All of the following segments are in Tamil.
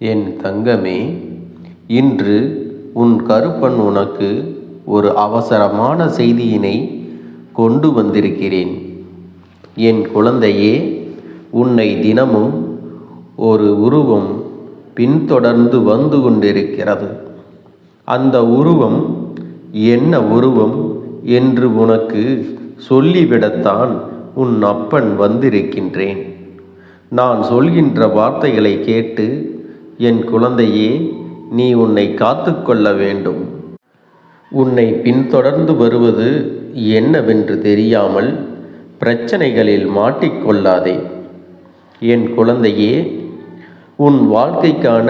என் தங்கமே இன்று உன் கருப்பன் உனக்கு ஒரு அவசரமான செய்தியினை கொண்டு வந்திருக்கிறேன். என் குழந்தையே உன்னை தினமும் ஒரு உருவம் பின்தொடர்ந்து வந்து கொண்டிருக்கிறது. அந்த உருவம் என்ன உருவம் என்று உனக்கு சொல்லிவிடத்தான் உன் அப்பன் வந்திருக்கின்றேன். நான் சொல்கின்ற வார்த்தைகளை கேட்டு என் குழந்தையே நீ உன்னை காத்துக்கொள்ள வேண்டும். உன்னை பின்தொடர்ந்து வருவது என்னவென்று தெரியாமல் பிரச்சனைகளில் மாட்டிக்கொள்ளாதே என் குழந்தையே உன் வாழ்க்கைக்கான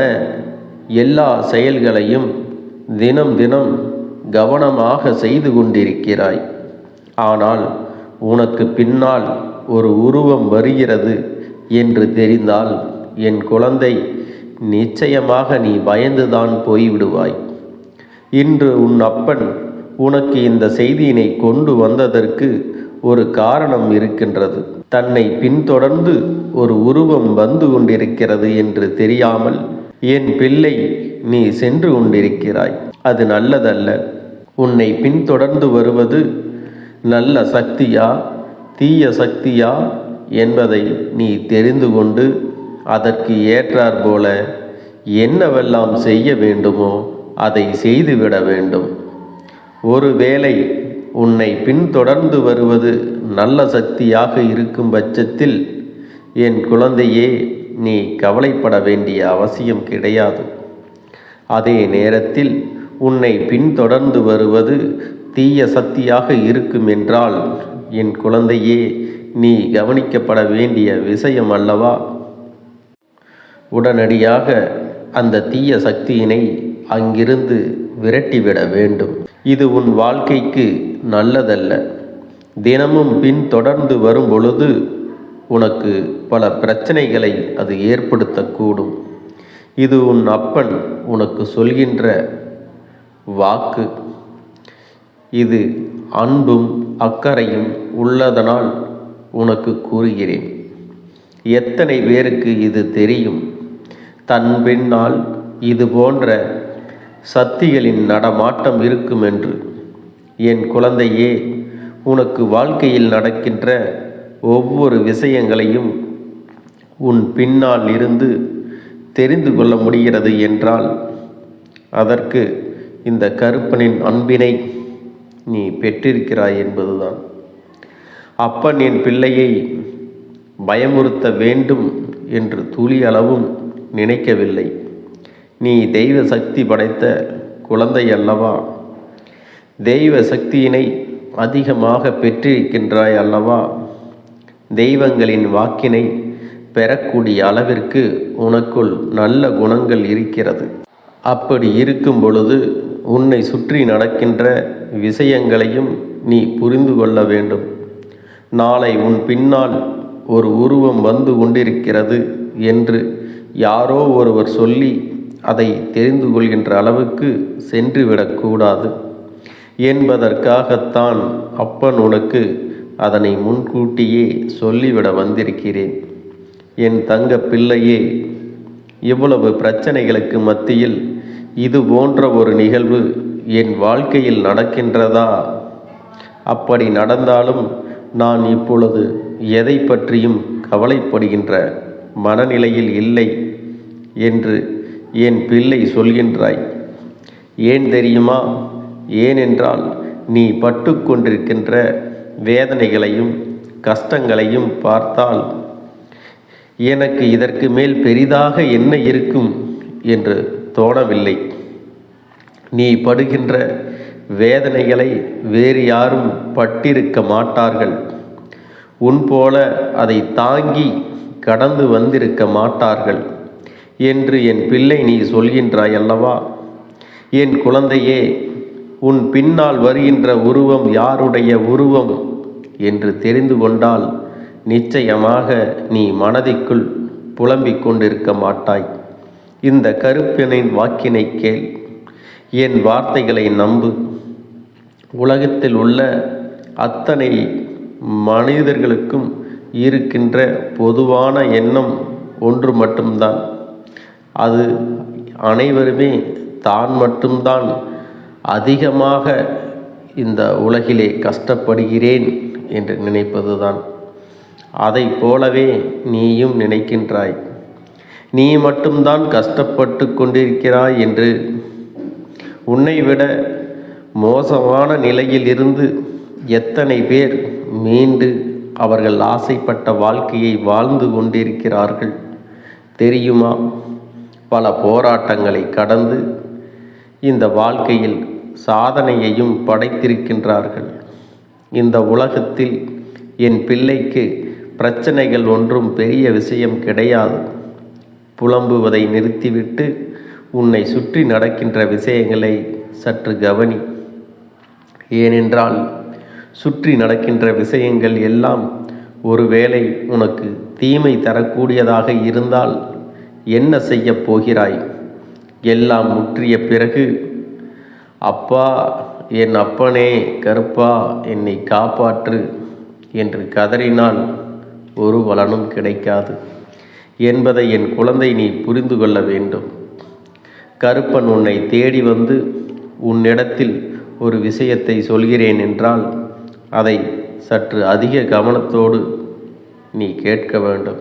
எல்லா செயல்களையும் தினம் தினம் கவனமாக செய்து கொண்டிருக்கிறாய். ஆனால் உனக்கு பின்னால் ஒரு உருவம் வருகிறது என்று தெரிந்தால் என் குழந்தை நிச்சயமாக நீ பயந்துதான் போய்விடுவாய். இன்று உன் அப்பன் உனக்கு இந்த செய்தியினை கொண்டு வந்ததற்கு ஒரு காரணம் இருக்கின்றது. தன்னை பின்தொடர்ந்து ஒரு உருவம் வந்து கொண்டிருக்கிறது என்று தெரியாமல் என் பிள்ளை நீ சென்று கொண்டிருக்கிறாய். அது நல்லதல்ல. உன்னை பின்தொடர்ந்து வருவது நல்ல சக்தியா தீய சக்தியா என்பதை நீ தெரிந்து கொண்டு அதற்கு ஏற்றாற்போல என்னவெல்லாம் செய்ய வேண்டுமோ அதை செய்துவிட வேண்டும். ஒருவேளை உன்னை பின்தொடர்ந்து வருவது நல்ல சக்தியாக இருக்கும் பட்சத்தில் என் குழந்தையே நீ கவலைப்பட வேண்டிய அவசியம் கிடையாது. அதே நேரத்தில் உன்னை பின்தொடர்ந்து வருவது தீய சக்தியாக இருக்கும் என்றால் என் குழந்தையே நீ கவனிக்கப்பட வேண்டிய விஷயம் அல்லவா? உடனடியாக அந்த தீய சக்தியினை அங்கிருந்து விரட்டிவிட வேண்டும். இது உன் வாழ்க்கைக்கு நல்லதல்ல. தினமும் பின் தொடர்ந்து வரும் பொழுது உனக்கு பல பிரச்சனைகளை அது ஏற்படுத்தக்கூடும். இது உன் அப்பன் உனக்கு சொல்கின்ற வாக்கு. இது அன்பும் அக்கறையும் உள்ளதனால் உனக்கு கூறுகிறேன். எத்தனை பேருக்கு இது தெரியும்? தன் பின்னால் இது போன்ற சக்திகளின் நடமாட்டம் இருக்கும் என்று என் குழந்தையே உனக்கு வாழ்க்கையில் நடக்கின்ற ஒவ்வொரு விஷயங்களையும் உன் பின்னால் இருந்து தெரிந்து கொள்ள முடிகிறது என்றால் அதற்கு இந்த கருப்பனின் அன்பினை நீ பெற்றிருக்கிறாய் என்பதுதான். அப்பன் என் பிள்ளையை பயமுறுத்த வேண்டும் என்று துளி அளவும் நினைக்கவில்லை. நீ தெய்வ சக்தி படைத்த குழந்தை அல்லவா தெய்வ சக்தியினை அதிகமாக பெற்றிருக்கின்றாய் அல்லவா? தெய்வங்களின் வாக்கினை பெறக்கூடிய அளவிற்கு உனக்குள் நல்ல குணங்கள் இருக்கிறது. அப்படி இருக்கும் பொழுது உன்னை சுற்றி நடக்கின்ற விஷயங்களையும் நீ புரிந்து கொள்ள வேண்டும். நாளை உன் பின்னால் ஒரு உருவம் வந்து கொண்டிருக்கிறது என்று யாரோ ஒருவர் சொல்லி அதை தெரிந்து கொள்கின்ற அளவுக்கு சென்றுவிடக்கூடாது என்பதற்காகத்தான் அப்பன் உனக்கு அதனை முன்கூட்டியே சொல்லிவிட வந்திருக்கிறேன். என் தங்க பிள்ளையே இவ்வளவு பிரச்சனைகளுக்கு மத்தியில் இது போன்ற ஒரு நிகழ்வு என் வாழ்க்கையில் நடக்கின்றதா? அப்படி நடந்தாலும் நான் இப்பொழுது எதை பற்றியும் கவலைப்படுகின்ற மனநிலையில் இல்லை என்று என் பிள்ளை சொல்கின்றாய். ஏன் தெரியுமா? ஏனென்றால் நீ பட்டு கொண்டிருக்கின்ற வேதனைகளையும் கஷ்டங்களையும் பார்த்தால் எனக்கு இதற்கு மேல் பெரிதாக என்ன இருக்கும் என்று தோணவில்லை. நீ படுகின்ற வேதனைகளை வேறு யாரும் பட்டிருக்க மாட்டார்கள். உன் போல அதை தாங்கி கடந்து வந்திருக்க மாட்டார்கள். என்று என் பிள்ளை நீ சொல்கின்றாய் அல்லவா? என் குழந்தையே உன் பின்னால் வருகின்ற உருவம் யாருடைய உருவம்? என்று தெரிந்து கொண்டால் நிச்சயமாக நீ மனதிற்குள் புலம்பிக் கொண்டிருக்க மாட்டாய். இந்த கருப்பினின் வாக்கினை கேள். என் வார்த்தைகளை நம்பு. உலகத்தில் உள்ள அத்தனை மனிதர்களுக்கும் இருக்கின்ற பொதுவான எண்ணம் ஒன்று மட்டும்தான். அது அனைவருமே தான் மட்டும்தான். அதிகமாக இந்த உலகிலே கஷ்டப்படுகிறேன் என்று நினைப்பதுதான். அதை போலவே நீயும் நினைக்கின்றாய். நீ மட்டும்தான் கஷ்டப்பட்டு கொண்டிருக்கிறாய் என்று உன்னை விட மோசமான நிலையில் இருந்து எத்தனை பேர் மீண்டு அவர்கள் ஆசைப்பட்ட வாழ்க்கையை வாழ்ந்து கொண்டிருக்கிறார்கள். தெரியுமா? பல போராட்டங்களை கடந்து இந்த வாழ்க்கையில் சாதனையையும் படைத்திருக்கின்றார்கள். இந்த உலகத்தில் என் பிள்ளைக்கு பிரச்சனைகள் ஒன்றும் பெரிய விஷயம் கிடையாது. புலம்புவதை நிறுத்திவிட்டு உன்னை சுற்றி நடக்கின்ற விஷயங்களை சற்று கவனி. ஏனென்றால் சுற்றி நடக்கின்ற விஷயங்கள் எல்லாம் ஒருவேளை உனக்கு தீமை தரக்கூடியதாக இருந்தால் என்ன செய்ய போகிறாய்? எல்லாம் முற்றிய பிறகு அப்பா என் அப்பனே கருப்பா என்னை காப்பாற்று என்று கதறினால் ஒரு பலனும் கிடைக்காது. என்பதை என் குழந்தை நீ புரிந்து கொள்ள வேண்டும். கருப்பன் உன்னை தேடி வந்து உன்னிடத்தில் ஒரு விஷயத்தை சொல்கிறேன் என்றால் அதை சற்று அதிக கவனத்தோடு நீ கேட்க வேண்டும்.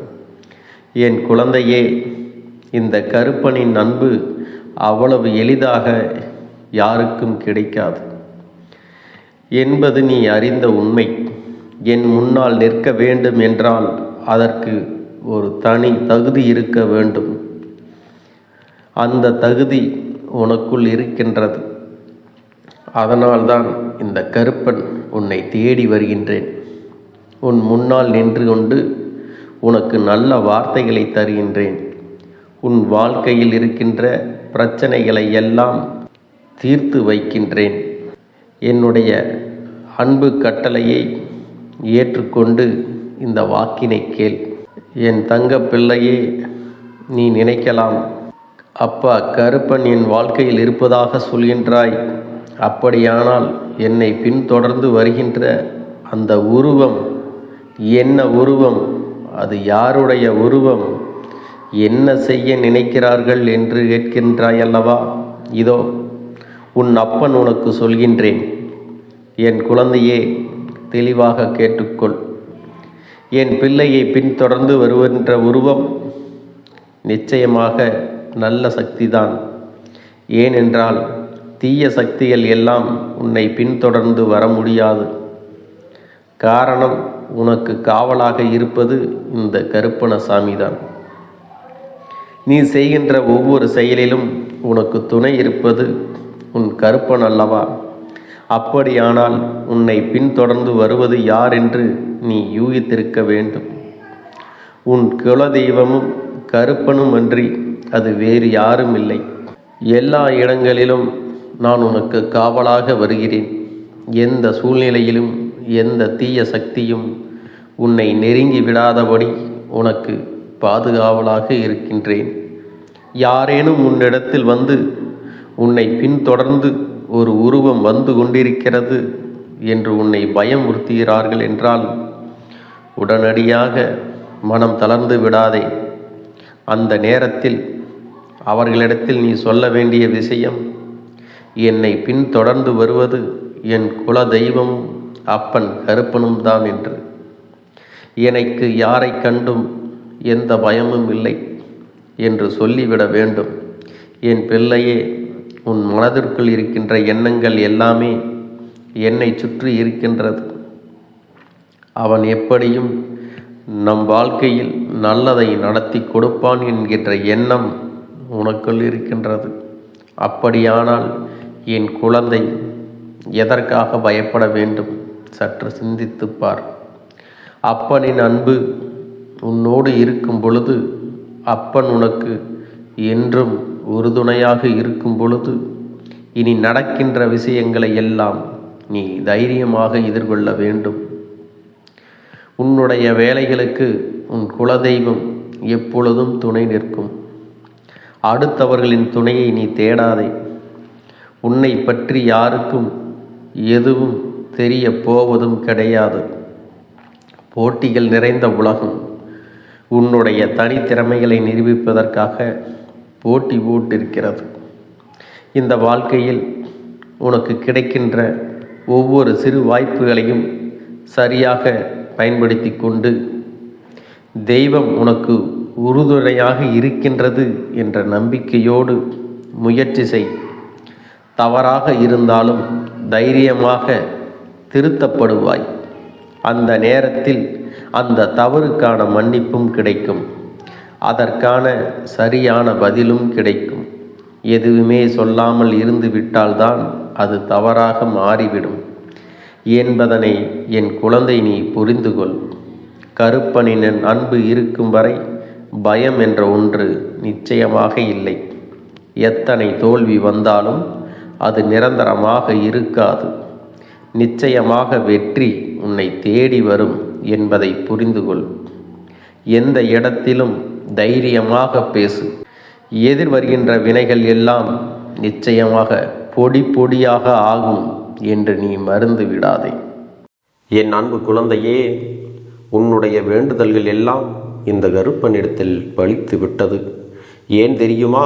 என் குழந்தையே இந்த கருப்பனின் அன்பு அவ்வளவு எளிதாக யாருக்கும் கிடைக்காது. என்பது நீ அறிந்த உண்மை. என் முன்னால் நிற்க வேண்டும் என்றால் அதற்கு ஒரு தனி தகுதி இருக்க வேண்டும். அந்த தகுதி உனக்குள் இருக்கின்றது. அதனால்தான் இந்த கருப்பன் உன்னை தேடி வருகின்றேன். உன் முன்னால் நின்று கொண்டு உனக்கு நல்ல வார்த்தைகளை தருகின்றேன். உன் வாழ்க்கையில் இருக்கின்ற பிரச்சனைகளை எல்லாம் தீர்த்து வைக்கின்றேன். என்னுடைய அன்பு கட்டளையை ஏற்றுக்கொண்டு இந்த வாக்கினை கேள். என் தங்க பிள்ளையே நீ நினைக்கலாம். அப்பா கருப்பன் என் வாழ்க்கையில் இருப்பதாக சொல்கின்றாய். அப்படியானால் என்னை பின்தொடர்ந்து வருகின்ற அந்த உருவம் என்ன உருவம் அது யாருடைய உருவம் என்ன செய்ய நினைக்கிறார்கள் என்று கேட்கின்றாய் அல்லவா இதோ உன் அப்பன் உனக்கு சொல்கின்றேன். என் குழந்தையே தெளிவாக கேட்டுக்கொள். என் பிள்ளையை பின்தொடர்ந்து வருகின்ற உருவம் நிச்சயமாக நல்ல சக்திதான். ஏனென்றால் தீய சக்திகள் எல்லாம் உன்னை பின்தொடர்ந்து வர முடியாது. காரணம் உனக்கு காவலாக இருப்பது இந்த கருப்பணசாமி தான் நீ செய்கின்ற ஒவ்வொரு செயலிலும் உனக்கு துணை இருப்பது உன் கருப்பன் அல்லவா? அப்படியானால் உன்னை பின்தொடர்ந்து வருவது யார் என்று நீ யூகித்திருக்க வேண்டும். உன் குலதெய்வமும் கருப்பனும் அன்றி அது வேறு யாரும் இல்லை எல்லா இடங்களிலும் நான் உனக்கு காவலாக வருகிறேன். எந்த சூழ்நிலையிலும் எந்த தீய சக்தியும் உன்னை நெருங்கி விடாதபடி உனக்கு பாதுகாவலாக இருக்கின்றேன். யாரேனும் உன்னிடத்தில் வந்து உன்னை பின்தொடர்ந்து ஒரு உருவம் வந்து கொண்டிருக்கிறது என்று உன்னை பயமுறுத்துகிறார்கள் என்றால் உடனடியாக மனம் தளர்ந்து விடாதே. அந்த நேரத்தில் அவர்களிடத்தில் நீ சொல்ல வேண்டிய விஷயம் என்னை பின்தொடர்ந்து வருவது என் குல தெய்வமும் அப்பன் கருப்பனும் தான் என்று. எனக்கு யாரை கண்டும் எந்த பயமும் இல்லை என்று சொல்லிவிட வேண்டும். என் பிள்ளையே உன் மனதிற்குள் இருக்கின்ற எண்ணங்கள் எல்லாமே என்னை சுற்றி இருக்கின்றது. அவன் எப்படியும் நம் வாழ்க்கையில் நல்லதை நடத்தி கொடுப்பான் என்கின்ற எண்ணம் உனக்குள் இருக்கின்றது. அப்படியானால் என் குழந்தை எதற்காக பயப்பட வேண்டும்? சற்று சிந்தித்துப் பார். அப்பனின் அன்பு உன்னோடு இருக்கும் பொழுது அப்பன் உனக்கு என்றும் உறுதுணையாக இருக்கும் பொழுது இனி நடக்கின்ற விஷயங்களை எல்லாம் நீ தைரியமாக எதிர்கொள்ள வேண்டும். உன்னுடைய வேலைகளுக்கு உன் குலதெய்வம் எப்பொழுதும் துணை நிற்கும். அடுத்தவர்களின் துணையை நீ தேடாதே. உன்னை பற்றி யாருக்கும் எதுவும் தெரிய போவதும் கிடையாது. போட்டிகள் நிறைந்த உலகம் உன்னுடைய தனித்திறமைகளை நிரூபிப்பதற்காக போட்டி போட்டிருக்கிறது. இந்த வாழ்க்கையில் உனக்கு கிடைக்கின்ற ஒவ்வொரு சிறு வாய்ப்புகளையும் சரியாக பயன்படுத்தி கொண்டு தெய்வம் உனக்கு உறுதுணையாக இருக்கின்றது என்ற நம்பிக்கையோடு முயற்சி செய். தவறாக இருந்தாலும் தைரியமாக திருத்தப்படுவாய். அந்த நேரத்தில் அந்த தவறுக்கான மன்னிப்பும் கிடைக்கும். அதற்கான சரியான பதிலும் கிடைக்கும். எதுவுமே சொல்லாமல் இருந்துவிட்டால்தான் அது தவறாக மாறிவிடும். என்பதனை என் குழந்தை நீ புரிந்து கொள். கருப்பனின் அன்பு இருக்கும் வரை பயம் என்ற ஒன்று நிச்சயமாக இல்லை. எத்தனை தோல்வி வந்தாலும் அது நிரந்தரமாக இருக்காது. நிச்சயமாக வெற்றி உன்னை தேடி வரும் என்பதை புரிந்து கொள் எந்த இடத்திலும் தைரியமாக பேசு. எதிர் வருகின்ற வினைகள் எல்லாம் நிச்சயமாக பொடி பொடியாக ஆகும் என்று நீ மறந்து விடாதே. என் அன்பு குழந்தையே உன்னுடைய வேண்டுதல்கள் எல்லாம் இந்த கருப்பனிடத்தில் பலித்து விட்டது ஏன் தெரியுமா?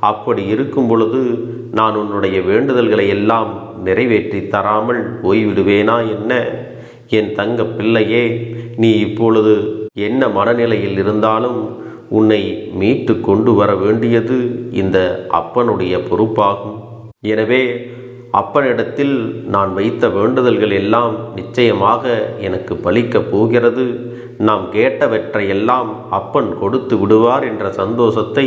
அப்படி இருக்கும் பொழுது நான் உன்னுடைய வேண்டுதல்களை எல்லாம் நிறைவேற்றி தராமல் போய்விடுவேனா என்ன? என் தங்க பிள்ளையே நீ இப்பொழுது என்ன மனநிலையில் இருந்தாலும் உன்னை மீட்டு கொண்டு வர வேண்டியது இந்த அப்பனுடைய பொறுப்பாகும். எனவே அப்பனிடத்தில் நான் வைத்த வேண்டுதல்கள் எல்லாம் நிச்சயமாக எனக்கு பலிக்கப் போகிறது. நாம் கேட்டவற்றையெல்லாம் அப்பன் கொடுத்து விடுவார் என்ற சந்தோஷத்தை